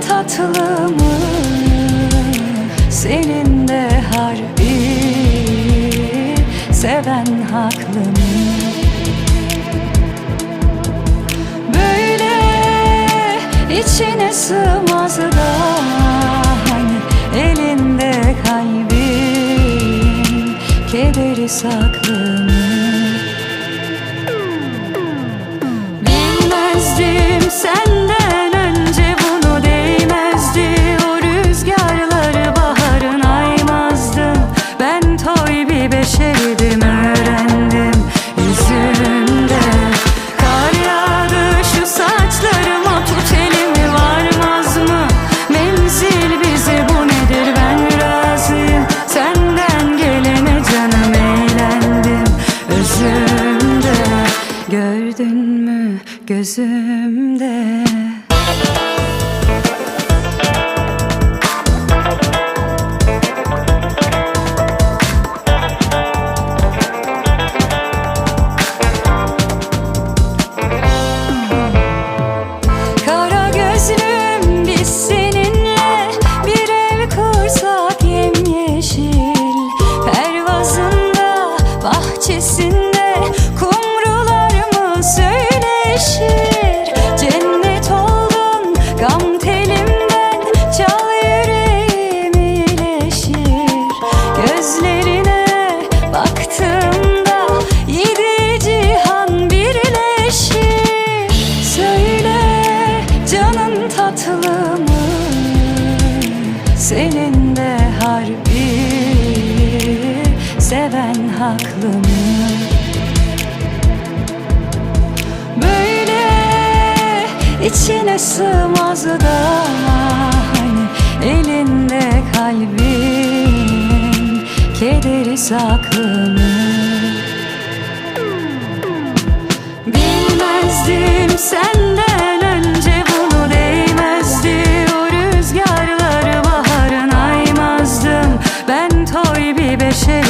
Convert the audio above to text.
tatlı mı Senin de harbi Seven haklı mı Böyle içine sığmaz da Hani elinde kalbin Kederi saklı. Gözümde Gözlerine baktığımda yedi cihan birleşir Söyle canın tatlı mı? Senin de harbi seven haklı mı? Böyle içine sığmaz da kederi saklı mı? Bilmezdim senden önce bunu değmezdi O rüzgarları baharın aymazdım Ben toy bir beşerdim öyle